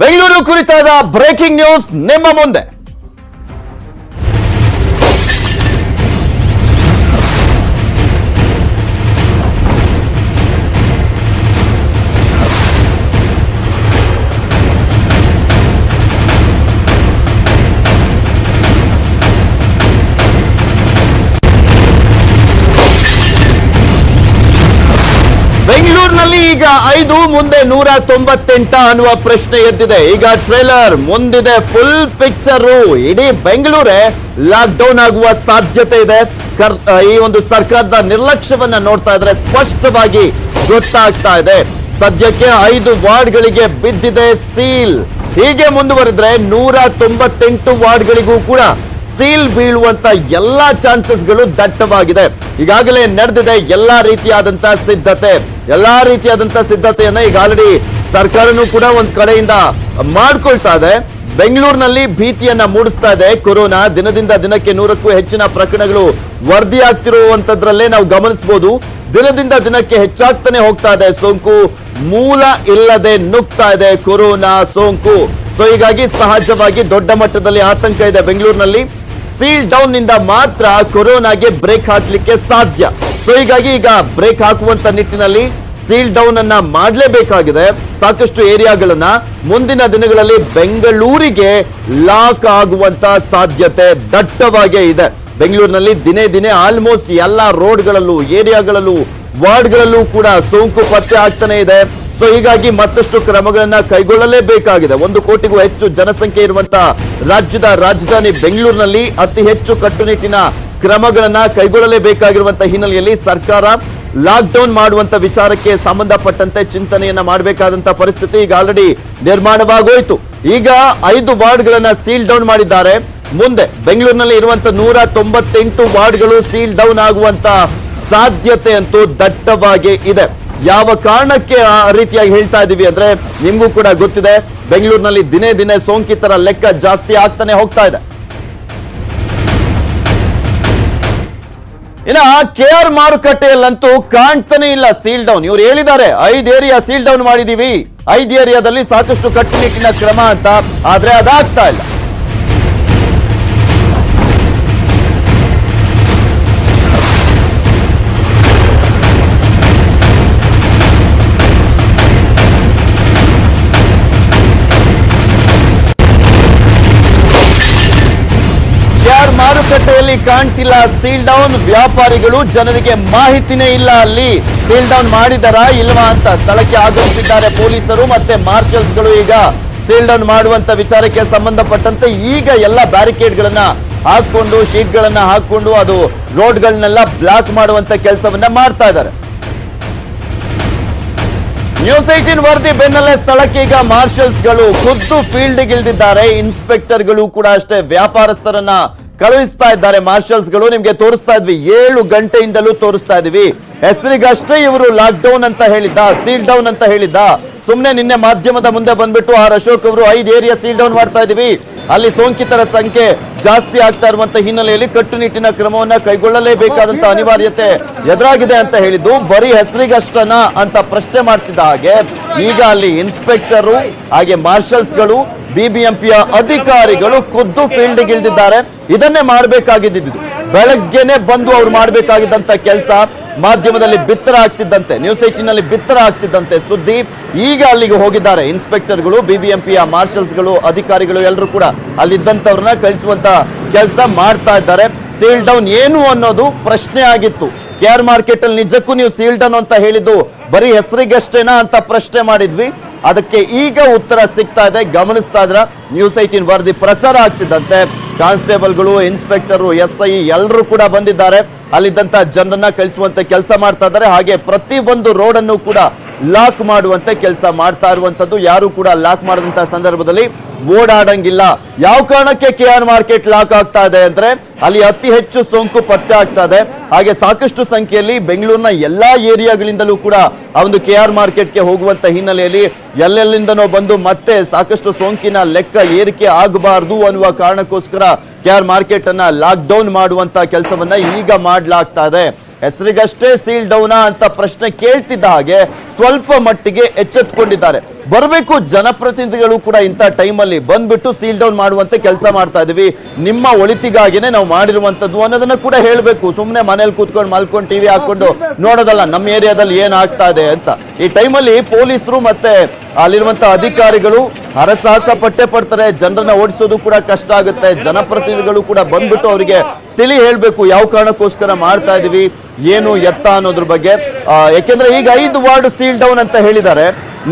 ಬೆಂಗಳೂರು ಕುರಿತಾದ breaking news ನಿಮ್ಮ ಮುಂದೆ. ಬೆಂಗಳೂರಿನಲ್ಲಿ ಈಗ ಐದು, ಮುಂದೆ ನೂರ ತೊಂಬತ್ತೆಂಟ ಅನ್ನುವ ಪ್ರಶ್ನೆ ಎದ್ದಿದೆ. ಈಗ ಟ್ರೇಲರ್ ಮುಂದಿದೆ ಫುಲ್ ಪಿಕ್ಚರ್ ಇಡೀ ಬೆಂಗಳೂರೇ ಲಾಕ್ ಡೌನ್ ಆಗುವ ಸಾಧ್ಯತೆ ಇದೆ. ಈ ಒಂದು ಸರ್ಕಾರದ ನಿರ್ಲಕ್ಷ್ಯವನ್ನ ನೋಡ್ತಾ ಇದ್ರೆ ಸ್ಪಷ್ಟವಾಗಿ ಗೊತ್ತಾಗ್ತಾ ಇದೆ. ಸದ್ಯಕ್ಕೆ ಐದು ವಾರ್ಡ್ಗಳಿಗೆ ಬಿದ್ದಿದೆ ಸೀಲ್ ಹೀಗೆ ಮುಂದುವರೆದ್ರೆ ನೂರ ತೊಂಬತ್ತೆಂಟು ವಾರ್ಡ್ಗಳಿಗೂ ಕೂಡ ಸೀಲ್ ಬೀಳುವಂತ ಎಲ್ಲಾ ಚಾನ್ಸಸ್ಗಳು ದಟ್ಟವಾಗಿದೆ. ಈಗಾಗಲೇ ನಡೆದಿದೆ ಎಲ್ಲಾ ರೀತಿಯಾದಂತಹ ಸಿದ್ಧತೆ. ಎಲ್ಲಾ ರೀತಿಯಾದಂತ ಸಿದ್ಧತೆಯನ್ನ ಈಗ ಆಲ್ರೆಡಿ ಸರ್ಕಾರನು ಕೂಡ ಒಂದ್ ಕಡೆಯಿಂದ ಮಾಡ್ಕೊಳ್ತಾ ಇದೆ. ಬೆಂಗಳೂರಿನಲ್ಲಿ ಭೀತಿಯನ್ನ ಮೂಡಿಸ್ತಾ ಇದೆ. ಕೊರೋನಾ ದಿನದಿಂದ ದಿನಕ್ಕೆ ನೂರಕ್ಕೂ ಹೆಚ್ಚಿನ ಪ್ರಕರಣಗಳು ವರದಿಯಾಗ್ತಿರುವಂತದ್ರಲ್ಲೇ ನಾವು ಗಮನಿಸಬಹುದು ದಿನದಿಂದ ದಿನಕ್ಕೆ ಹೆಚ್ಚಾಗ್ತಾನೆ ಹೋಗ್ತಾ ಇದೆ. ಸೋಂಕು ಮೂಲ ಇಲ್ಲದೆ ನುಗ್ತಾ ಇದೆ. ಕೊರೋನಾ ಸೋಂಕು. ಸೊ ಹೀಗಾಗಿ ಸಹಜವಾಗಿ ದೊಡ್ಡ ಮಟ್ಟದಲ್ಲಿ ಆತಂಕ ಇದೆ ಬೆಂಗಳೂರಿನಲ್ಲಿ. ಸೀಲ್ ಡೌನ್ನಿಂದ ಮಾತ್ರ ಕೊರೋನಾಗೆ ಬ್ರೇಕ್ ಹಾಕ್ಲಿಕ್ಕೆ ಸಾಧ್ಯ. ಸೊ ಹೀಗಾಗಿ ಈಗ ಬ್ರೇಕ್ ಹಾಕುವಂತ ನಿಟ್ಟಿನಲ್ಲಿ ಸೀಲ್ ಡೌನ್ ಅನ್ನ ಮಾಡಲೇಬೇಕಾಗಿದೆ. ಸಾಕಷ್ಟು ಏರಿಯಾಗಳನ್ನ ಮುಂದಿನ ದಿನಗಳಲ್ಲಿ ಬೆಂಗಳೂರಿಗೆ ಲಾಕ್ ಆಗುವಂತ ಸಾಧ್ಯತೆ ದಟ್ಟವಾಗೇ ಇದೆ. ಬೆಂಗಳೂರಿನಲ್ಲಿ ದಿನೇ ದಿನೇ ಆಲ್ಮೋಸ್ಟ್ ಎಲ್ಲಾ ರೋಡ್ಗಳಲ್ಲೂ ಏರಿಯಾಗಳಲ್ಲೂ, ವಾರ್ಡ್ಗಳಲ್ಲೂ ಕೂಡ ಸೋಂಕು ಪತ್ತೆ ಆಗ್ತಾನೆ ಇದೆ. ಸೊ ಹೀಗಾಗಿ ಮತ್ತಷ್ಟು ಕ್ರಮಗಳನ್ನ ಕೈಗೊಳ್ಳಲೇಬೇಕಾಗಿದೆ. ಒಂದು ಕೋಟಿಗೂ ಹೆಚ್ಚು ಜನಸಂಖ್ಯೆ ಇರುವಂತ ರಾಜ್ಯದ ರಾಜಧಾನಿ ಬೆಂಗಳೂರಿನಲ್ಲಿ ಅತಿ ಹೆಚ್ಚು ಕಟ್ಟುನಿಟ್ಟಿನ ಕ್ರಮಗಳನ್ನ ಕೈಗೊಳ್ಳಲೇಬೇಕಾಗಿರುವಂತಹ ಹಿನ್ನೆಲೆಯಲ್ಲಿ ಸರ್ಕಾರ ಲಾಕ್ಡೌನ್ ಮಾಡುವಂತ ವಿಚಾರಕ್ಕೆ ಸಂಬಂಧಪಟ್ಟಂತೆ ಚಿಂತನೆಯನ್ನ ಮಾಡಬೇಕಾದಂತ ಪರಿಸ್ಥಿತಿ ಈಗ ಆಲ್ರೆಡಿ ನಿರ್ಮಾಣವಾಗೋಯ್ತು. ಈಗ ಐದು ವಾರ್ಡ್ಗಳನ್ನ ಸೀಲ್ ಡೌನ್ ಮಾಡಿದ್ದಾರೆ. ಮುಂದೆ ಬೆಂಗಳೂರಿನಲ್ಲಿ ಇರುವಂತ ನೂರ ತೊಂಬತ್ತೆಂಟು ವಾರ್ಡ್ಗಳು ಸೀಲ್ ಡೌನ್ ಆಗುವಂತ ಸಾಧ್ಯತೆ ಅಂತೂ ದಟ್ಟವಾಗಿ ಇದೆ. ಯಾವ ಕಾರಣಕ್ಕೆ ಆ ರೀತಿಯಾಗಿ ಹೇಳ್ತಾ ಇದೀವಿ ಅಂದ್ರೆ ನಿಮಗೂ ಕೂಡ ಗೊತ್ತಿದೆ. ಬೆಂಗಳೂರಿನಲ್ಲಿ ದಿನೇ ದಿನೇ ಸೋಂಕಿತರ ಲೆಕ್ಕ ಜಾಸ್ತಿ ಆಗ್ತಾನೆ ಹೋಗ್ತಾ ಇದೆ. ಇನ್ನ ಕೆ ಆರ್ ಮಾರುಕಟ್ಟೆಯಲ್ಲಂತೂ ಕಾಣ್ತಾನೆ ಇಲ್ಲ ಸೀಲ್ ಡೌನ್. ಇವ್ರು ಹೇಳಿದ್ದಾರೆ, ಐದ್ ಏರಿಯಾ ಸೀಲ್ ಡೌನ್ ಮಾಡಿದೀವಿ. ಐದ್ ಏರಿಯಾದಲ್ಲಿ ಸಾಕಷ್ಟು ಕಟ್ಟುನಿಟ್ಟಿನ ಕ್ರಮ ಅಂತ, ಆದ್ರೆ ಅದಾಗ್ತಾ ಇಲ್ಲ. ಯಾರ್ ಮಾರುಕಟ್ಟೆಯಲ್ಲಿ ಕಾಣ್ತಿಲ್ಲ, ಸೀಲ್ ಡೌನ್, ವ್ಯಾಪಾರಿಗಳು ಜನರಿಗೆ ಮಾಹಿತಿನೇ ಇಲ್ಲ ಅಲ್ಲಿ. ಸೀಲ್ ಡೌನ್ ಮಾಡಿದಾರಾ ಇಲ್ವಾ ಅಂತ ಸ್ಥಳಕ್ಕೆ ಆಗಮಿಸಿದ್ದಾರೆ ಪೊಲೀಸರು ಮತ್ತೆ ಮಾರ್ಷಲ್ಸ್ಗಳು ಈಗ. ಸೀಲ್ ಡೌನ್ ಮಾಡುವಂತ ವಿಚಾರಕ್ಕೆ ಸಂಬಂಧಪಟ್ಟಂತೆ ಈಗ ಎಲ್ಲ ಬ್ಯಾರಿಕೇಡ್ ಗಳನ್ನ ಹಾಕೊಂಡು ಶೀಟ್ ಗಳನ್ನ ಹಾಕೊಂಡು ಅದು ರೋಡ್ಗಳನ್ನೆಲ್ಲ ಬ್ಲಾಕ್ ಮಾಡುವಂತ ಕೆಲಸವನ್ನ ಮಾಡ್ತಾ ಇದ್ದಾರೆ. ನ್ಯೂಸ್ ಏಟೀನ್ ವರದಿ ಬೆನ್ನಲ್ಲೇ ಸ್ಥಳಕ್ಕೆ ಈಗ ಮಾರ್ಷಲ್ಸ್ಗಳು ಖುದ್ದು ಇನ್ಸ್ಪೆಕ್ಟರ್ಗಳು ಕೂಡ ಅಷ್ಟೇ ವ್ಯಾಪಾರಸ್ಥರನ್ನ ಕಳುಹಿಸ್ತಾ ಇದ್ದಾರೆ. ಮಾರ್ಷಲ್ಸ್ಗಳು ನಿಮ್ಗೆ ತೋರಿಸ್ತಾ ಇದ್ವಿ. ಏಳು ಗಂಟೆಯಿಂದಲೂ ತೋರಿಸ್ತಾ ಇದೀವಿ. ಹೆಸರಿಗಷ್ಟೇ ಇವರು ಲಾಕ್ ಡೌನ್ ಅಂತ ಹೇಳಿದ್ದ, ಸೀಲ್ ಡೌನ್ ಅಂತ ಹೇಳಿದ್ದ. ಸುಮ್ನೆ ನಿನ್ನೆ ಮಾಧ್ಯಮದ ಮುಂದೆ ಬಂದ್ಬಿಟ್ಟು ಆರ್ ಅಶೋಕ್ ಅವರು ಐದು ಏರಿಯಾ ಸೀಲ್ ಡೌನ್ ಮಾಡ್ತಾ ಇದೀವಿ ಅಲ್ಲಿ ಸೋಂಕಿತರ ಸಂಖ್ಯೆ ಜಾಸ್ತಿ ಆಗ್ತಾ ಇರುವಂತ ಹಿನ್ನೆಲೆಯಲ್ಲಿ ಕಟ್ಟುನಿಟ್ಟಿನ ಕ್ರಮವನ್ನ ಕೈಗೊಳ್ಳಲೇಬೇಕಾದಂತ ಅನಿವಾರ್ಯತೆ ಎದುರಾಗಿದೆ ಅಂತ ಹೇಳಿದ್ದು ಬರೀ ಹೆಸರಿಗಷ್ಟನ ಅಂತ ಪ್ರಶ್ನೆ ಮಾಡ್ತಿದ್ದ ಹಾಗೆ ಈಗ ಅಲ್ಲಿ ಇನ್ಸ್ಪೆಕ್ಟರು ಹಾಗೆ ಮಾರ್ಷಲ್ಸ್ಗಳು ಬಿಬಿಎಂಪಿಯ ಅಧಿಕಾರಿಗಳು ಖುದ್ದು ಫೀಲ್ಡ್ ಇಳಿದಿದ್ದಾರೆ ಇದನ್ನೇ ಮಾಡಬೇಕಾಗಿದ್ದು ಬೆಳಗ್ಗೆನೆ ಬಂದು ಅವ್ರು ಮಾಡಬೇಕಾಗಿದ್ದಂತ ಕೆಲಸ. ಮಾಧ್ಯಮದಲ್ಲಿ ಬಿತ್ತರ ಆಗ್ತಿದ್ದಂತೆ ನ್ಯೂಸ್ ಏಟಿನಲ್ಲಿ ಬಿತ್ತರ ಆಗ್ತಿದ್ದಂತೆ ಸುದ್ದಿ ಈಗ ಅಲ್ಲಿಗೆ ಹೋಗಿದ್ದಾರೆ. ಇನ್ಸ್ಪೆಕ್ಟರ್ಗಳು, ಬಿಬಿಎಂಪಿಯ ಮಾರ್ಷಲ್ಸ್ಗಳು, ಅಧಿಕಾರಿಗಳು ಎಲ್ಲರೂ ಕೂಡ ಅಲ್ಲಿದ್ದಂಥವ್ರನ್ನ ಕಳಿಸುವಂತ ಕೆಲಸ ಮಾಡ್ತಾ ಇದ್ದಾರೆ. ಸೀಲ್ ಡೌನ್ ಏನು ಅನ್ನೋದು ಪ್ರಶ್ನೆ ಆಗಿತ್ತು. ಕೆ ಆರ್ ಮಾರ್ಕೆಟ್ ಅಲ್ಲಿ ನಿಜಕ್ಕೂ ನೀವು ಸೀಲ್ ಡೌನ್ ಅಂತ ಹೇಳಿದ್ದು ಬರೀ ಹೆಸರಿಗಷ್ಟೇನಾ ಅಂತ ಪ್ರಶ್ನೆ ಮಾಡಿದ್ವಿ. ಅದಕ್ಕೆ ಈಗ ಉತ್ತರ ಸಿಗ್ತಾ ಇದೆ, ಗಮನಿಸ್ತಾ ಇದ್ರ ನ್ಯೂಸ್ ಐಟೀನ್ ವರದಿ ಪ್ರಸಾರ ಆಗ್ತಿದ್ದಂತೆ. ಕಾನ್ಸ್ಟೇಬಲ್ಗಳು, ಇನ್ಸ್ಪೆಕ್ಟರ್ ಎಸ್ ಐ ಎಲ್ಲರೂ ಕೂಡ ಬಂದಿದ್ದಾರೆ. ಅಲ್ಲಿದ್ದಂತ ಜನರನ್ನ ಕಳಿಸುವಂತ ಕೆಲಸ ಮಾಡ್ತಾ ಇದ್ದಾರೆ. ಹಾಗೆ ಪ್ರತಿ ಒಂದು ರೋಡ್ ಅನ್ನು ಕೂಡ ಲಾಕ್ ಮಾಡುವಂತೆ ಕೆಲಸ ಮಾಡ್ತಾ ಇರುವಂತದ್ದು. ಯಾರು ಕೂಡ ಲಾಕ್ ಮಾಡಿದಂತಹ ಸಂದರ್ಭದಲ್ಲಿ ಓಡಾಡಂಗಿಲ್ಲ. ಯಾವ ಕಾರಣಕ್ಕೆ ಕೆ ಮಾರ್ಕೆಟ್ ಲಾಕ್ ಆಗ್ತಾ ಇದೆ ಅಂದ್ರೆ ಅಲ್ಲಿ ಅತಿ ಹೆಚ್ಚು ಸೋಂಕು ಪತ್ತೆ ಆಗ್ತಾ ಇದೆ. ಹಾಗೆ ಸಾಕಷ್ಟು ಸಂಖ್ಯೆಯಲ್ಲಿ ಬೆಂಗಳೂರಿನ ಎಲ್ಲಾ ಏರಿಯಾಗಳಿಂದಲೂ ಕೂಡ ಆ ಒಂದು ಕೆ ಆರ್ ಮಾರ್ಕೆಟ್ಗೆ ಹೋಗುವಂತ ಹಿನ್ನೆಲೆಯಲ್ಲಿ ಎಲ್ಲೆಲ್ಲಿಂದನೋ ಬಂದು ಮತ್ತೆ ಸಾಕಷ್ಟು ಸೋಂಕಿನ ಲೆಕ್ಕ ಏರಿಕೆ ಆಗಬಾರದು ಅನ್ನುವ ಕಾರಣಕ್ಕೋಸ್ಕರ ಕೆ ಆರ್ ಮಾರ್ಕೆಟ್ ಅನ್ನ ಲಾಕ್ ಡೌನ್ ಮಾಡುವಂತ ಕೆಲಸವನ್ನ ಈಗ ಮಾಡಲಾಗ್ತಾ ಇದೆ. ಹೆಸರಿಗಷ್ಟೇ ಸೀಲ್ ಡೌನಾ ಅಂತ ಪ್ರಶ್ನೆ ಕೇಳ್ತಿದ್ದ ಹಾಗೆ ಸ್ವಲ್ಪ ಮಟ್ಟಿಗೆ ಎಚ್ಚೆತ್ಕೊಂಡಿದ್ದಾರೆ. ಬರಬೇಕು ಜನಪ್ರತಿನಿಧಿಗಳು ಕೂಡ ಇಂಥ ಟೈಮಲ್ಲಿ ಬಂದ್ಬಿಟ್ಟು ಸೀಲ್ ಡೌನ್ ಮಾಡುವಂತೆ ಕೆಲಸ ಮಾಡ್ತಾ ಇದೀವಿ. ನಿಮ್ಮ ಒಳಿತಿಗಾಗಿನೇ ನಾವು ಮಾಡಿರುವಂತದ್ದು ಅನ್ನೋದನ್ನ ಕೂಡ ಹೇಳಬೇಕು. ಸುಮ್ಮನೆ ಮನೇಲಿ ಕೂತ್ಕೊಂಡು ಮಲ್ಕೊಂಡು ಟಿವಿ ಹಾಕೊಂಡು ನೋಡೋದಲ್ಲ ನಮ್ಮ ಏರಿಯಾದಲ್ಲಿ ಏನಾಗ್ತಾ ಆಗ್ತಾ ಇದೆ ಅಂತ. ಈ ಟೈಮಲ್ಲಿ ಪೊಲೀಸರು ಮತ್ತೆ ಅಲ್ಲಿರುವಂತ ಅಧಿಕಾರಿಗಳು ಹರಸಾಹಸ ಪಟ್ಟೆ ಪಡ್ತಾರೆ. ಜನರನ್ನ ಓಡಿಸೋದು ಕೂಡ ಕಷ್ಟ ಆಗುತ್ತೆ. ಜನಪ್ರತಿನಿಧಿಗಳು ಕೂಡ ಬಂದ್ಬಿಟ್ಟು ಅವರಿಗೆ ತಿಳಿ ಹೇಳಬೇಕು ಯಾವ ಕಾರಣಕ್ಕೋಸ್ಕರ ಮಾಡ್ತಾ ಇದೀವಿ ಏನು ಎತ್ತ ಅನ್ನೋದ್ರ ಬಗ್ಗೆ. ಯಾಕೆಂದ್ರೆ ಈಗ ಐದು ವಾರ್ಡ್ ಸೀಲ್ ಡೌನ್ ಅಂತ ಹೇಳಿದ್ದಾರೆ.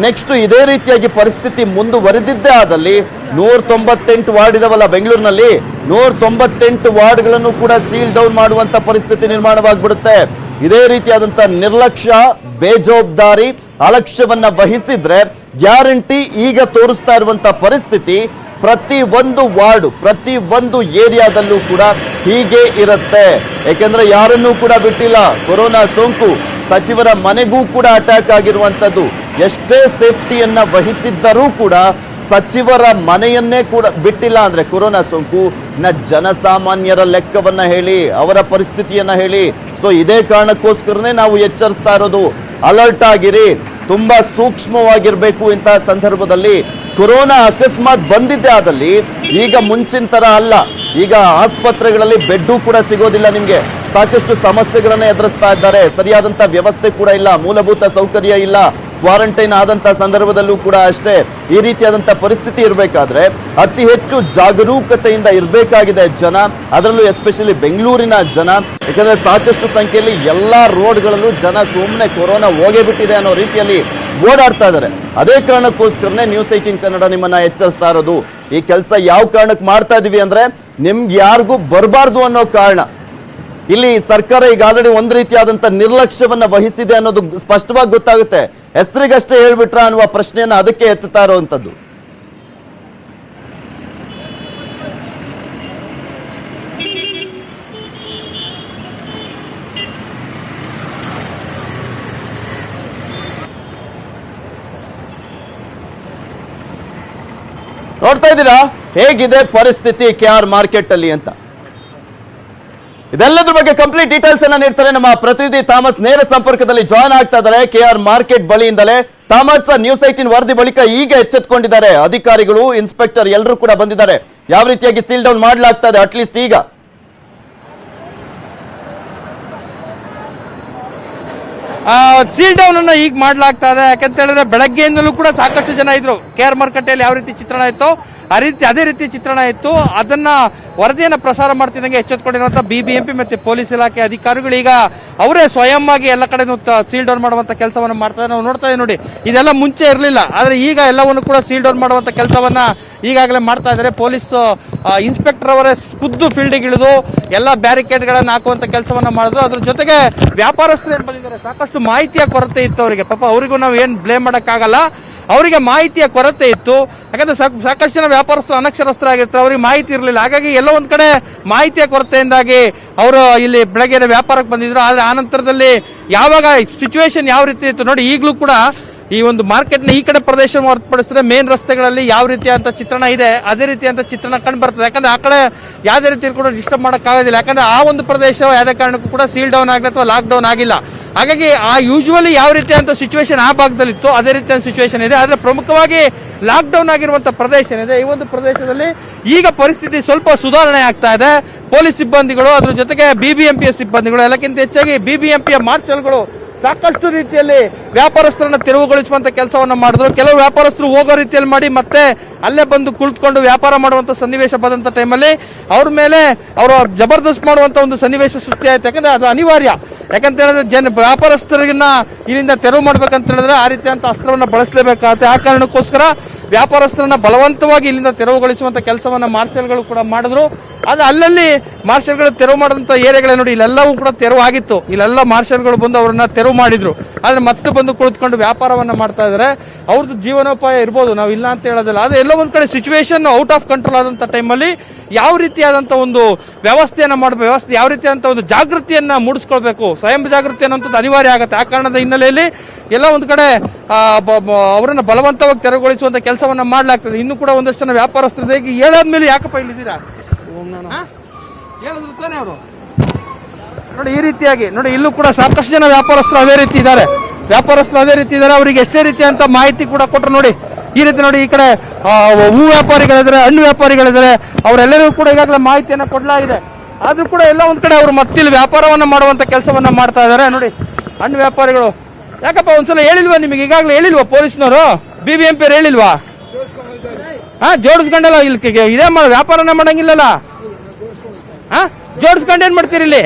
ನೆಕ್ಸ್ಟ್ ಇದೇ ರೀತಿಯಾಗಿ ಪರಿಸ್ಥಿತಿ ಮುಂದುವರೆದಿದ್ದೇ ಆದಲ್ಲಿ ನೂರ ತೊಂಬತ್ತೆಂಟು ವಾರ್ಡ್ ಇದಾವಲ್ಲ ಬೆಂಗಳೂರಿನಲ್ಲಿ ನೂರ ತೊಂಬತ್ತೆಂಟು ವಾರ್ಡ್ಗಳನ್ನು ಕೂಡ ಸೀಲ್ ಡೌನ್ ಮಾಡುವಂತ ಪರಿಸ್ಥಿತಿ ನಿರ್ಮಾಣವಾಗ್ಬಿಡುತ್ತೆ. ಇದೇ ರೀತಿಯಾದಂತ ನಿರ್ಲಕ್ಷ್ಯ, ಬೇಜವಾಬ್ದಾರಿ, ಅಲಕ್ಷ್ಯವನ್ನ ವಹಿಸಿದ್ರೆ ಗ್ಯಾರಂಟಿ ಈಗ ತೋರಿಸ್ತಾ ಇರುವಂತ ಪರಿಸ್ಥಿತಿ ಪ್ರತಿ ಒಂದು ವಾರ್ಡ್, ಪ್ರತಿ ಒಂದು ಏರಿಯಾದಲ್ಲೂ ಕೂಡ ಹೀಗೆ ಇರುತ್ತೆ. ಯಾಕೆಂದ್ರೆ ಯಾರನ್ನೂ ಕೂಡ ಬಿಟ್ಟಿಲ್ಲ. ಕೊರೋನಾ ಸೋಂಕು ಸಚಿವರ ಮನೆಗೂ ಕೂಡ ಅಟ್ಯಾಕ್ ಆಗಿರುವಂಥದ್ದು. ಎಷ್ಟೇ ಸೇಫ್ಟಿಯನ್ನ ವಹಿಸಿದ್ದರೂ ಕೂಡ ಸಚಿವರ ಮನೆಯನ್ನೇ ಕೂಡ ಬಿಟ್ಟಿಲ್ಲ ಅಂದ್ರೆ ಕೊರೋನಾ ಸೋಂಕು, ನ ಜನಸಾಮಾನ್ಯರ ಲೆಕ್ಕವನ್ನ ಹೇಳಿ, ಅವರ ಪರಿಸ್ಥಿತಿಯನ್ನ ಹೇಳಿ. ಸೊ ಇದೇ ಕಾರಣಕ್ಕೋಸ್ಕರನೇ ನಾವು ಎಚ್ಚರಿಸ್ತಾ ಇರೋದು ಅಲರ್ಟ್ ಆಗಿರಿ. ತುಂಬಾ ಸೂಕ್ಷ್ಮವಾಗಿರಬೇಕು ಇಂತಹ ಸಂದರ್ಭದಲ್ಲಿ. ಕೊರೋನಾ ಅಕಸ್ಮಾತ್ ಬಂದಿದ್ದೆ ಆದಲ್ಲಿ ಈಗ ಮುಂಚಿನ ತರ ಅಲ್ಲ. ಈಗ ಆಸ್ಪತ್ರೆಗಳಲ್ಲಿ ಬೆಡ್ಡು ಕೂಡ ಸಿಗೋದಿಲ್ಲ ನಿಮ್ಗೆ. ಸಾಕಷ್ಟು ಸಮಸ್ಯೆಗಳನ್ನ ಎದುರಿಸ್ತಾ ಇದ್ದಾರೆ. ಸರಿಯಾದಂತ ವ್ಯವಸ್ಥೆ ಕೂಡ ಇಲ್ಲ. ಮೂಲಭೂತ ಸೌಕರ್ಯ ಇಲ್ಲ. ಕ್ವಾರಂಟೈನ್ ಆದಂತ ಸಂದರ್ಭದಲ್ಲೂ ಕೂಡ ಅಷ್ಟೇ ಈ ರೀತಿಯಾದಂಥ ಪರಿಸ್ಥಿತಿ ಇರಬೇಕಾದ್ರೆ ಅತಿ ಹೆಚ್ಚು ಜಾಗರೂಕತೆಯಿಂದ ಇರಬೇಕಾಗಿದೆ ಜನ. ಅದರಲ್ಲೂ ಎಸ್ಪೆಷಲಿ ಬೆಂಗಳೂರಿನ ಜನ. ಯಾಕಂದರೆ ಸಾಕಷ್ಟು ಸಂಖ್ಯೆಯಲ್ಲಿ ಎಲ್ಲಾ ರೋಡ್ಗಳಲ್ಲೂ ಜನ ಸುಮ್ಮನೆ ಕೊರೋನಾ ಹೋಗೇ ಬಿಟ್ಟಿದೆ ಅನ್ನೋ ರೀತಿಯಲ್ಲಿ ಓಡಾಡ್ತಾ ಇದ್ದಾರೆ. ಅದೇ ಕಾರಣಕ್ಕೋಸ್ಕರನೇ ನ್ಯೂಸ್ ಏಟೀನ್ ಕನ್ನಡ ನಿಮ್ಮನ್ನ ಎಚ್ಚರಿಸ್ತಾ ಇರೋದು. ಈ ಕೆಲಸ ಯಾವ ಕಾರಣಕ್ಕೆ ಮಾಡ್ತಾ ಇದೀವಿ ಅಂದ್ರೆ ನಿಮ್ಗೆ ಯಾರಿಗೂ ಬರಬಾರ್ದು ಅನ್ನೋ ಕಾರಣ. ಇಲ್ಲಿ ಸರ್ಕಾರ ಈಗ ಆಲ್ರೆಡಿ ಒಂದ್ ರೀತಿಯಾದಂತ ನಿರ್ಲಕ್ಷ್ಯವನ್ನ ವಹಿಸಿದೆ ಅನ್ನೋದು ಸ್ಪಷ್ಟವಾಗಿ ಗೊತ್ತಾಗುತ್ತೆ. ಹೆಸರಿಗಷ್ಟೇ ಹೇಳ್ಬಿಟ್ರ ಅನ್ನುವ ಪ್ರಶ್ನೆಯನ್ನ ಅದಕ್ಕೆ ಎತ್ತುತ್ತಾ ಇರುವಂತದ್ದು. ನೋಡ್ತಾ ಇದ್ದೀರಾ? ಹೇಗಿದೆ ಪರಿಸ್ಥಿತಿ ಕೆ ಆರ್ ಮಾರ್ಕೆಟ್ ಅಲ್ಲಿ ಅಂತ? ಇದೆಲ್ಲದ್ರ ಬಗ್ಗೆ ಕಂಪ್ಲೀಟ್ ಡೀಟೇಲ್ಸ್ ಅನ್ನ ನೀಡ್ತಾರೆ ನಮ್ಮ ಪ್ರತಿನಿಧಿ ಥಾಮಸ್. ನೇರ ಸಂಪರ್ಕದಲ್ಲಿ ಜಾಯ್ನ್ ಆಗ್ತಾ ಇದ್ದಾರೆ. ಕೆ ಆರ್ ಮಾರ್ಕೆಟ್ ಬಳಿಯಿಂದಲೇ ಥಾಮಸ್ ನ್ಯೂಸ್ ಏಟಿನ್ ವರದಿ ಬಳಿಕ ಈಗ ಎಚ್ಚೆತ್ಕೊಂಡಿದ್ದಾರೆ. ಅಧಿಕಾರಿಗಳು ಇನ್ಸ್ಪೆಕ್ಟರ್ ಎಲ್ಲರೂ ಕೂಡ ಬಂದಿದ್ದಾರೆ. ಯಾವ ರೀತಿಯಾಗಿ ಸೀಲ್ ಡೌನ್ ಮಾಡಲಾಗ್ತಾ ಇದೆ? ಅಟ್ಲೀಸ್ಟ್ ಈಗ. ಸೀಲ್ ಡೌನ್ ಅನ್ನ ಈಗ ಮಾಡ್ಲಾಗ್ತಾ ಇದೆ. ಯಾಕಂತ ಹೇಳಿದ್ರೆ ಬೆಳಗ್ಗೆಯಿಂದಲೂ ಕೂಡ ಸಾಕಷ್ಟು ಜನ ಇದ್ರು. ಕೆ ಆರ್ ಮಾರ್ಕೆಟಲ್ಲಿ ಯಾವ ರೀತಿ ಚಿತ್ರಣ ಇತ್ತು ಆ ರೀತಿ ಅದೇ ರೀತಿ ಚಿತ್ರಣ ಇತ್ತು. ಅದನ್ನ ವರದಿಯನ್ನ ಪ್ರಸಾರ ಮಾಡ್ತಿದ್ದಂಗೆ ಎಚ್ಚೆತ್ಕೊಂಡಿರುವಂತ ಬಿಬಿಎಂಪಿ ಮತ್ತೆ ಪೊಲೀಸ್ ಇಲಾಖೆ ಅಧಿಕಾರಿಗಳು ಈಗ ಅವರೇ ಸ್ವಯಂ ಆಗಿ ಎಲ್ಲ ಕಡೆ ಸೀಲ್ ಡೌನ್ ಮಾಡುವಂತ ಕೆಲಸವನ್ನು ಮಾಡ್ತಾರೆ. ನಾವು ನೋಡ್ತಾ ಇದ್ದೀವಿ ನೋಡಿ, ಇದೆಲ್ಲ ಮುಂಚೆ ಇರಲಿಲ್ಲ. ಆದ್ರೆ ಈಗ ಎಲ್ಲವನ್ನು ಕೂಡ ಸೀಲ್ ಡೌನ್ ಮಾಡುವಂತ ಕೆಲಸವನ್ನ ಈಗಾಗಲೇ ಮಾಡ್ತಾ ಇದ್ದಾರೆ. ಪೊಲೀಸ್ ಇನ್ಸ್ಪೆಕ್ಟರ್ ಅವರೇ ಖುದ್ದು ಫೀಲ್ಡಿಗೆ ಇಳಿದು ಎಲ್ಲ ಬ್ಯಾರಿಕೇಡ್ಗಳನ್ನು ಹಾಕುವಂತ ಕೆಲಸವನ್ನ ಮಾಡಿದ್ರು. ಅದ್ರ ಜೊತೆಗೆ ವ್ಯಾಪಾರಸ್ಥರು ಏನ್ ಬಂದಿದ್ದಾರೆ? ಸಾಕಷ್ಟು ಮಾಹಿತಿಯ ಕೊರತೆ ಇತ್ತು ಅವರಿಗೆ. ಪಾಪ ಅವರಿಗೂ ನಾವು ಏನ್ ಬ್ಲೇಮ್ ಮಾಡಕ್ಕಾಗಲ್ಲ. ಅವರಿಗೆ ಮಾಹಿತಿಯ ಕೊರತೆ ಇತ್ತು. ಯಾಕಂದ್ರೆ ಸಾಕ್- ಸಾಕಷ್ಟು ಜನ ವ್ಯಾಪಾರಸ್ಥರು ಅನಕ್ಷರಸ್ಥರಾಗಿರ್ತಾರೆ. ಅವರಿಗೆ ಮಾಹಿತಿ ಇರಲಿಲ್ಲ. ಹಾಗಾಗಿ ಎಲ್ಲೋ ಒಂದು ಕಡೆ ಮಾಹಿತಿಯ ಕೊರತೆಯಿಂದಾಗಿ ಅವರು ಇಲ್ಲಿ ಬೆಳಗ್ಗೆ ವ್ಯಾಪಾರಕ್ಕೆ ಬಂದಿದ್ರು. ಆದರೆ ಆ ನಂತರದಲ್ಲಿ ಯಾವಾಗ ಸಿಚುವೇಶನ್ ಯಾವ ರೀತಿ ಇತ್ತು ನೋಡಿ ಈಗಲೂ ಕೂಡ ಈ ಒಂದು ಮಾರ್ಕೆಟ್ನ ಈ ಕಡೆ ಪ್ರದೇಶ ಹೊರತುಪಡಿಸಿದ್ರೆ ಮೇನ್ ರಸ್ತೆಗಳಲ್ಲಿ ಯಾವ ರೀತಿಯಂತ ಚಿತ್ರಣ ಇದೆ, ಅದೇ ರೀತಿಯಂತ ಚಿತ್ರಣ ಕಂಡು ಬರ್ತದೆ. ಯಾಕಂದ್ರೆ ಆ ಕಡೆ ಯಾವುದೇ ರೀತಿ ಕೂಡ ಡಿಸ್ಟರ್ಬ್ ಮಾಡೋಕ್ಕಾಗೋದಿಲ್ಲ ಯಾಕಂದ್ರೆ ಆ ಒಂದು ಪ್ರದೇಶ ಯಾವುದೇ ಕಾರಣಕ್ಕೂ ಕೂಡ ಸೀಲ್ ಡೌನ್ ಆಗಲಿ ಅಥವಾ ಲಾಕ್ ಡೌನ್ ಆಗಿಲ್ಲ. ಹಾಗಾಗಿ ಆ ಯೂಶುವಲಿ ಯಾವ ರೀತಿಯಾದಂಥ ಸಿಚುವೇಶನ್ ಆ ಭಾಗದಲ್ಲಿ ಇತ್ತು ಅದೇ ರೀತಿಯ ಸಿಚುವೇಶನ್ ಇದೆ. ಆದರೆ ಪ್ರಮುಖವಾಗಿ ಲಾಕ್ ಡೌನ್ ಆಗಿರುವಂತ ಪ್ರದೇಶ ಏನಿದೆ, ಈ ಒಂದು ಪ್ರದೇಶದಲ್ಲಿ ಈಗ ಪರಿಸ್ಥಿತಿ ಸ್ವಲ್ಪ ಸುಧಾರಣೆ ಆಗ್ತಾ ಇದೆ. ಪೊಲೀಸ್ ಸಿಬ್ಬಂದಿಗಳು, ಅದ್ರ ಜೊತೆಗೆ ಬಿಬಿಎಂಪಿಯ ಸಿಬ್ಬಂದಿಗಳು, ಎಲ್ಲಕ್ಕಿಂತ ಹೆಚ್ಚಾಗಿ ಬಿಬಿಎಂಪಿಯ ಮಾರ್ಷಲ್ಗಳು ಸಾಕಷ್ಟು ರೀತಿಯಲ್ಲಿ ವ್ಯಾಪಾರಸ್ಥರನ್ನ ತೆರವುಗೊಳಿಸುವಂತ ಕೆಲಸವನ್ನ ಮಾಡಿದ್ರು. ಕೆಲವು ವ್ಯಾಪಾರಸ್ಥರು ಹೋಗೋ ರೀತಿಯಲ್ಲಿ ಮಾಡಿ ಮತ್ತೆ ಅಲ್ಲೇ ಬಂದು ಕುಳಿತುಕೊಂಡು ವ್ಯಾಪಾರ ಮಾಡುವಂತ ಸನ್ನಿವೇಶ ಬಂದಂತ ಟೈಮಲ್ಲಿ ಅವ್ರ ಮೇಲೆ ಅವರು ಜಬರ್ದಸ್ತ್ ಮಾಡುವಂತ ಒಂದು ಸನ್ನಿವೇಶ ಸೃಷ್ಟಿ ಆಯ್ತು ಯಾಕಂದ್ರೆ ಅದು ಅನಿವಾರ್ಯ. ಯಾಕಂತ ಹೇಳಿದ್ರೆ ಜನ ವ್ಯಾಪಾರಸ್ಥರಿಗಿನ್ನ ಇಲ್ಲಿಂದ ತೆರವು ಮಾಡ್ಬೇಕಂತ ಹೇಳಿದ್ರೆ ಆ ರೀತಿಯಂತ ಅಸ್ತ್ರವನ್ನ ಬಳಸಲೇಬೇಕಾಗುತ್ತೆ. ಆ ಕಾರಣಕ್ಕೋಸ್ಕರ ವ್ಯಾಪಾರಸ್ಥರನ್ನ ಬಲವಂತವಾಗಿ ಇಲ್ಲಿಂದ ತೆರವುಗೊಳಿಸುವಂತ ಕೆಲಸವನ್ನ ಮಾರ್ಷಲ್ಗಳು ಕೂಡ ಮಾಡಿದ್ರು. ಅದು ಅಲ್ಲಲ್ಲಿ ಮಾರ್ಷಲ್ಗಳು ತೆರವು ಮಾಡಿದಂತ ಏರಿಯಾಗಳ ನೋಡಿ, ಇಲ್ಲೆಲ್ಲವೂ ಕೂಡ ತೆರವು ಆಗಿತ್ತು ಇಲ್ಲೆಲ್ಲ ಮಾರ್ಷಲ್ಗಳು ಬಂದು ಅವರನ್ನ ತೆರವು ಮಾಡಿದ್ರು. ಆದ್ರೆ ಮತ್ತೆ ಬಂದು ಕುಳಿತುಕೊಂಡು ವ್ಯಾಪಾರವನ್ನ ಮಾಡ್ತಾ ಇದ್ರೆ. ಅವ್ರದ್ದು ಜೀವನೋಪಾಯ ಇರ್ಬೋದು ನಾವು ಇಲ್ಲ ಅಂತ ಹೇಳೋದಿಲ್ಲ. ಆದ್ರೆ ಎಲ್ಲೋ ಒಂದ್ ಕಡೆ ಸಿಚುವೇಶನ್ ಔಟ್ ಆಫ್ ಕಂಟ್ರೋಲ್ ಆದಂತ ಟೈಮಲ್ಲಿ ಯಾವ ರೀತಿಯಾದಂತ ಒಂದು ವ್ಯವಸ್ಥೆಯನ್ನ ಮಾಡಬೇಕು ವ್ಯವಸ್ಥೆ ಯಾವ ರೀತಿಯಾದಂತ ಒಂದು ಜಾಗೃತಿಯನ್ನ ಮೂಡಿಸ್ಕೊಳ್ಬೇಕು ಸ್ವಯಂ ಜಾಗೃತಿ ಅನ್ನೋಂಥದ್ದು ಅನಿವಾರ್ಯ ಆಗುತ್ತೆ. ಆ ಕಾರಣದ ಹಿನ್ನೆಲೆಯಲ್ಲಿ ಎಲ್ಲ ಒಂದು ಕಡೆ ಅವರನ್ನ ಬಲವಂತವಾಗಿ ತೆರವುಗೊಳಿಸುವಂತ ಕೆಲಸವನ್ನ ಮಾಡಲಾಗ್ತದೆ. ಇನ್ನು ಕೂಡ ಒಂದಷ್ಟು ಜನ ವ್ಯಾಪಾರಸ್ಥರು ಹೇಳಾದ್ಮೇಲೆ ಯಾಕಪ್ಪ ಇಲ್ಲಿದ್ದೀರಾ? ಹೇಳಿದ್ರು ತಾನೇ ಅವರು. ನೋಡಿ, ಈ ರೀತಿಯಾಗಿ, ನೋಡಿ, ಇಲ್ಲೂ ಕೂಡ ಸಾಕಷ್ಟು ಜನ ವ್ಯಾಪಾರಸ್ಥರು ಅದೇ ರೀತಿ ಇದ್ದಾರೆ. ವ್ಯಾಪಾರಸ್ಥರು ಅದೇ ರೀತಿ ಇದ್ದಾರೆ. ಅವರಿಗೆ ಎಷ್ಟೇ ರೀತಿಯಂತ ಮಾಹಿತಿ ಕೂಡ ಕೊಟ್ಟರು ನೋಡಿ, ಈ ರೀತಿ ನೋಡಿ, ಈ ಕಡೆ ಹೂ ವ್ಯಾಪಾರಿಗಳಿದ್ದಾರೆ, ಹಣ್ಣು ವ್ಯಾಪಾರಿಗಳಿದ್ದಾರೆ, ಅವರೆಲ್ಲರಿಗೂ ಕೂಡ ಈಗಾಗಲೇ ಮಾಹಿತಿಯನ್ನು ಕೊಡಲಾಗಿದೆ ಆದ್ರೂ ಕೂಡ ಎಲ್ಲ ಒಂದ್ ಕಡೆ ಅವರು ಮತ್ತಿಲ್ಲಿ ವ್ಯಾಪಾರವನ್ನ ಮಾಡುವಂತ ಕೆಲಸವನ್ನ ಮಾಡ್ತಾ ಇದ್ದಾರೆ. ನೋಡಿ, ಹಣ್ಣು ವ್ಯಾಪಾರಿಗಳು. ಯಾಕಪ್ಪ, ಒಂದ್ಸಲ ಹೇಳಿಲ್ವಾ ನಿಮಗೆ? ಈಗಾಗಲೇ ಹೇಳಿಲ್ವಾ ಪೊಲೀಸ್ನವರು? ಬಿ ಬಿ ಎಂ ಪಿ ಹೇಳಿಲ್ವಾ? ಹಾ, ಜೋಡಿಸ್ಕೊಂಡಲ್ಲ ಇಲ್ಲಿ ಇದೇ ಮಾಡ ವ್ಯಾಪಾರನ ಮಾಡಂಗಿಲ್ಲಲ್ಲ? ಹಾ, ಜೋಡಿಸ್ಕೊಂಡು ಏನ್ ಮಾಡ್ತೀರಿ ಇಲ್ಲಿ?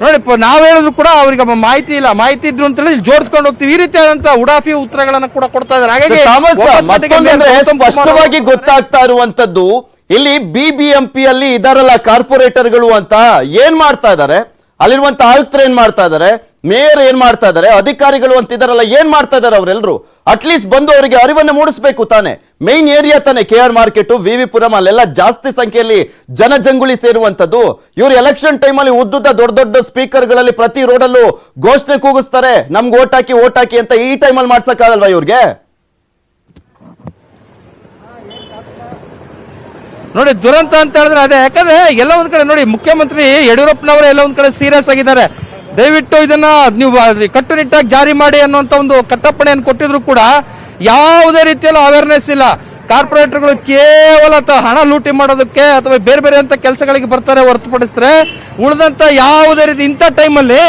ನೋಡಿ ನಾವು ಹೇಳಿದ್ರು ಕೂಡ ಅವ್ರಿಗೆ ಮಾಹಿತಿ ಇಲ್ಲ. ಮಾಹಿತಿ ಇದ್ರು ಅಂತ ಹೇಳಿ ಜೋಡಿಸ್ಕೊಂಡು ಹೋಗ್ತೀವಿ. ಈ ರೀತಿಯಾದಂತ ಉಡಾಫಿ ಉತ್ತರಗಳನ್ನ ಕೂಡ ಕೊಡ್ತಾ ಇದ್ದಾರೆ ಹಾಗಾಗಿ ಸ್ಪಷ್ಟವಾಗಿ ಗೊತ್ತಾಗ್ತಾ ಇರುವಂತದ್ದು ಇಲ್ಲಿ ಬಿಬಿಎಂಪಿ ಅಲ್ಲಿ ಇದಾರಲ್ಲ ಕಾರ್ಪೊರೇಟರ್ಗಳು ಅಂತ ಏನ್ ಮಾಡ್ತಾ ಇದಾರೆ? ಅಲ್ಲಿರುವಂತ ಆಯುಕ್ತರು ಏನ್ ಮಾಡ್ತಾ ಇದಾರೆ? ಮೇಯರ್ ಏನ್ ಮಾಡ್ತಾ ಇದಾರೆ ಅಧಿಕಾರಿಗಳು ಅಂತ ಇದಾರಲ್ಲ ಏನ್ ಮಾಡ್ತಾ ಇದಾರೆ ಅವರೆಲ್ಲರೂ ಅಟ್ಲೀಸ್ಟ್ ಬಂದು ಅವರಿಗೆ ಅರಿವನ್ನು ಮೂಡಿಸಬೇಕು ತಾನೆ. ಮೈನ್ ಏರಿಯಾ ತಾನೆ K R market V V Puram ಅಲ್ಲೆಲ್ಲ ಜಾಸ್ತಿ ಸಂಖ್ಯೆಯಲ್ಲಿ ಜನಜಂಗುಳಿ ಸೇರುವಂತದ್ದು ಇವ್ರು ಎಲೆಕ್ಷನ್ ಟೈಮಲ್ಲಿ ಉದ್ದುದ್ದ ದೊಡ್ಡ ದೊಡ್ಡ ಸ್ಪೀಕರ್ಗಳಲ್ಲಿ ಪ್ರತಿ ರೋಡಲ್ಲೂ ಘೋಷಣೆ ಕೂಗಿಸ್ತಾರೆ. ನಮ್ಗೆ ಓಟ್ ಹಾಕಿ ಓಟ್ ಹಾಕಿ ಅಂತ ಈ ಟೈಮಲ್ಲಿ ಮಾಡ್ಸಕ್ಕಾಗಲ್ವಾ ಇವ್ರಿಗೆ? ನೋಡಿ, ದುರಂತ ಅಂತ ಹೇಳಿದ್ರೆ ಅದೇ. ಯಾಕಂದ್ರೆ ಎಲ್ಲ ಒಂದ್ ಕಡೆ ನೋಡಿ, ಮುಖ್ಯಮಂತ್ರಿ ಯಡಿಯೂರಪ್ಪನವರು ಎಲ್ಲ ಒಂದ್ ಕಡೆ ಸೀರಿಯಸ್ ಆಗಿದ್ದಾರೆ. ದಯವಿಟ್ಟು ಇದನ್ನ ನೀವು ಕಟ್ಟುನಿಟ್ಟಾಗಿ ಜಾರಿ ಮಾಡಿ ಅನ್ನುವಂತ ಒಂದು ಕಟ್ಟಪ್ಪಣೆಯನ್ನು ಕೊಟ್ಟಿದ್ರು ಕೂಡ ಯಾವುದೇ ರೀತಿಯಲ್ಲೂ ಅವೇರ್ನೆಸ್ ಇಲ್ಲ. ಕಾರ್ಪೊರೇಟರ್ಗಳು ಕೇವಲ ಹಣ ಲೂಟಿ ಮಾಡೋದಕ್ಕೆ ಅಥವಾ ಬೇರೆ ಬೇರೆ ಅಂತ ಕೆಲಸಗಳಿಗೆ ಬರ್ತಾರೆ ಹೊರತುಪಡಿಸಿದ್ರೆ ಉಳಿದಂತ ಯಾವುದೇ ರೀತಿ ಇಂಥ ಟೈಮಲ್ಲಿ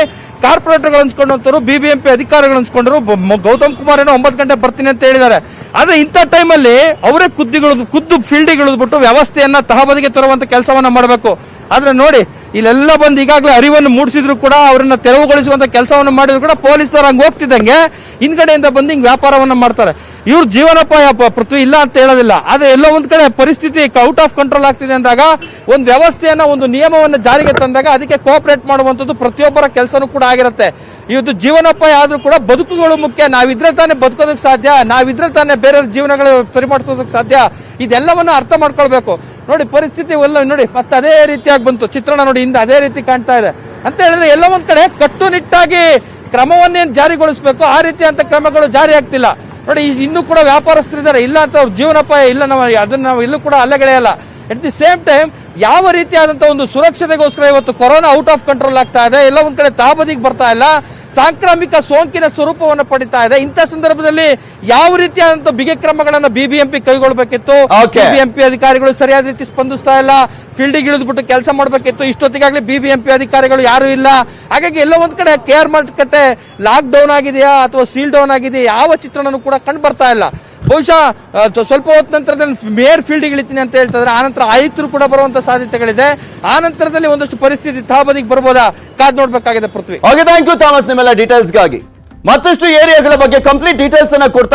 ಕಾರ್ಪೊರೇಟರ್ಗಳು ಅನ್ಸ್ಕೊಂಡಂತರು ಪಿ ಅಧಿಕಾರಿಗಳು ಅನ್ಸ್ಕೊಂಡ್ರು, ಬ- ಗೌತಮ್ ಕುಮಾರ್ ಏನೋ ಒಂಬತ್ತು ಗಂಟೆ ಬರ್ತೀನಿ ಅಂತ ಹೇಳಿದ್ದಾರೆ. ಆದ್ರೆ ಇಂಥ ಟೈಮಲ್ಲಿ ಅವರೇ ಕುದ್ದಿಗಳು ಖುದ್ದು ಫೀಲ್ಡಿಗೆ ಇಳಿದ್ಬಿಟ್ಟು ವ್ಯವಸ್ಥೆಯನ್ನ ತಹಬದಿಗೆ ತರುವಂತ ಕೆಲಸವನ್ನ ಮಾಡಬೇಕು. ಆದ್ರೆ ನೋಡಿ ಇಲ್ಲೆಲ್ಲ ಬಂದು ಈಗಾಗಲೇ ಅರಿವನ್ನು ಮೂಡಿಸಿದ್ರು ಕೂಡ, ಅವರನ್ನ ತೆರವುಗೊಳಿಸುವಂತ ಕೆಲಸವನ್ನು ಮಾಡಿದ್ರು ಕೂಡ ಪೊಲೀಸರು ಹಂಗೆ ಹೋಗ್ತಿದ್ದಂಗೆ ಹಿಂದ್ಗಡೆಯಿಂದ ಬಂದು ಹಿಂಗೆ ವ್ಯಾಪಾರವನ್ನ ಮಾಡ್ತಾರೆ. ಇವ್ರ ಜೀವನೋಪಾಯ ಪೃಥ್ವಿ ಇಲ್ಲ ಅಂತ ಹೇಳೋದಿಲ್ಲ. ಆದ್ರೆ ಎಲ್ಲೋ ಒಂದ್ ಕಡೆ ಪರಿಸ್ಥಿತಿ ಔಟ್ ಆಫ್ ಕಂಟ್ರೋಲ್ ಆಗ್ತಿದೆ ಅಂದಾಗ, ಒಂದು ವ್ಯವಸ್ಥೆಯನ್ನ, ಒಂದು ನಿಯಮವನ್ನು ಜಾರಿಗೆ ತಂದಾಗ ಅದಕ್ಕೆ ಕೋಆಪರೇಟ್ ಮಾಡುವಂಥದ್ದು ಪ್ರತಿಯೊಬ್ಬರ ಕೆಲಸನೂ ಕೂಡ ಆಗಿರುತ್ತೆ. ಇವತ್ತು ಜೀವನೋಪಾಯ ಆದ್ರೂ ಕೂಡ ಬದುಕುಗಳು ಮುಖ್ಯ. ನಾವಿದ್ರೆ ತಾನೇ ಬದುಕೋದಕ್ಕೆ ಸಾಧ್ಯ, ನಾವಿದ್ರೆ ತಾನೇ ಬೇರೆಯವ್ರ ಜೀವನಗಳು ಸರಿಪಡಿಸೋದಕ್ಕೆ ಸಾಧ್ಯ. ಇದೆಲ್ಲವನ್ನ ಅರ್ಥ ಮಾಡ್ಕೊಳ್ಬೇಕು. ನೋಡಿ ಪರಿಸ್ಥಿತಿ ಎಲ್ಲ ನೋಡಿ ಫಸ್ಟ್ ಅದೇ ರೀತಿಯಾಗಿ ಬಂತು. ಚಿತ್ರಣ ನೋಡಿ ಹಿಂದೆ ಅದೇ ರೀತಿ ಕಾಣ್ತಾ ಇದೆ. ಅಂತ ಹೇಳಿದ್ರೆ ಎಲ್ಲ ಒಂದ್ ಕಡೆ ಕಟ್ಟುನಿಟ್ಟಾಗಿ ಕ್ರಮವನ್ನೇನು ಜಾರಿಗೊಳಿಸಬೇಕು? ಆ ರೀತಿ ಅಂತ ಕ್ರಮಗಳು ಜಾರಿ ಆಗ್ತಿಲ್ಲ. ನೋಡಿ ಇನ್ನು ಕೂಡ ವ್ಯಾಪಾರಸ್ಥರಿದ್ದಾರೆ ಇಲ್ಲ ಅಂತ ಅವ್ರ ಜೀವನೋಪಾಯ ಇಲ್ಲ. ನಾವು ಅದನ್ನ ನಾವು ಇಲ್ಲೂ ಕೂಡ ಅಲ್ಲಗಳೆಯಲ್ಲ ಎಟ್ ದಿ ಸೇಮ್ ಟೈಮ್ ಯಾವ ರೀತಿಯಾದಂತ ಒಂದು ಸುರಕ್ಷತೆಗೋಸ್ಕರ ಇವತ್ತು ಕೊರೋನಾ ಔಟ್ ಆಫ್ ಕಂಟ್ರೋಲ್ ಆಗ್ತಾ ಇದೆ? ಎಲ್ಲ ಒಂದ್ ಕಡೆ ತಾಬದಿಗೆ ಬರ್ತಾ ಇಲ್ಲ. ಸಾಂಕ್ರಾಮಿಕ ಸೋಂಕಿನ ಸ್ವರೂಪವನ್ನು ಪಡಿತಾ ಇದೆ. ಇಂಥ ಸಂದರ್ಭದಲ್ಲಿ ಯಾವ ರೀತಿಯಾದಂತಹ ಬಿಗಿ ಕ್ರಮಗಳನ್ನು ಬಿಬಿಎಂಪಿ ಕೈಗೊಳ್ಳಬೇಕಿತ್ತು. ಬಿಬಿಎಂಪಿ ಅಧಿಕಾರಿಗಳು ಸರಿಯಾದ ರೀತಿ ಸ್ಪಂದಿಸ್ತಾ ಇಲ್ಲ. ಫೀಲ್ಡಿಗೆ ಇಳಿದ್ಬಿಟ್ಟು ಕೆಲಸ ಮಾಡಬೇಕಿತ್ತು. ಇಷ್ಟೊತ್ತಿಗಾಗಲೇ ಬಿಬಿಎಂಪಿ ಅಧಿಕಾರಿಗಳು ಯಾರು ಇಲ್ಲ. ಹಾಗಾಗಿ ಎಲ್ಲೋ ಒಂದ್ ಕಡೆ ಕೇರ್ ಮಾರುಕಟ್ಟೆ ಲಾಕ್ ಡೌನ್ ಆಗಿದೆಯಾ ಅಥವಾ ಸೀಲ್ ಡೌನ್ ಆಗಿದೆಯಾ? ಯಾವ ಚಿತ್ರಣನೂ ಕೂಡ ಕಂಡು ಬರ್ತಾ ಇಲ್ಲ. ಬಹುಶಃ ಸ್ವಲ್ಪ ಸ್ವ- ಸ್ವಲ್ಪ ಹೊತ್ತ ಮೇರ್ ಮೇಯರ್ ಫೀಲ್ಡಿಗೆ ಇಳಿತೀನಿ ಅಂತ ಹೇಳ್ತಿದ್ರೆ ಆನಂತರ ಆಯುಕ್ತರು ಕೂಡ ಬರುವಂತ ಸಾಧ್ಯತೆಗಳಿದೆ. ಆ ನಂತರದಲ್ಲಿ ಒಂದಷ್ಟು ಪರಿಸ್ಥಿತಿ ತಾಬದಿಗೆ ಬರ್ಬೋದಾ? ಕಾದ್ ನೋಡ್ಬೇಕಾಗಿದೆ ಪೃಥ್ವಿ. ಥ್ಯಾಂಕ್ ಯು ಥಾಮಸ್ ನಿಮ್ಮೆಲ್ಲ ಡೀಟೇಲ್ಸ್ಗಾಗಿ ಮತ್ತಷ್ಟು ಏರಿಯಾಗಳ ಬಗ್ಗೆ ಕಂಪ್ಲೀಟ್ ಡೀಟೇಲ್ಸ್ ಅನ್ನ ಕೊಡ್ತಾ